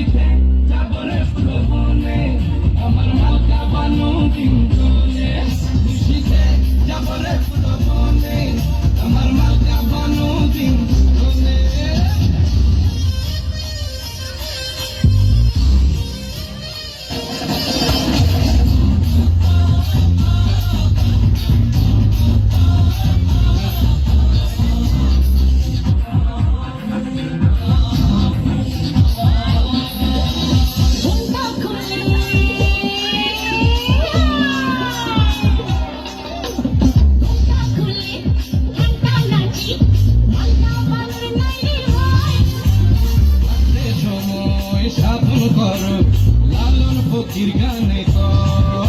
দিতে যা বলে আমার মাথা বানো কিন্তু সাধন কর লালন ফকির গানে কর।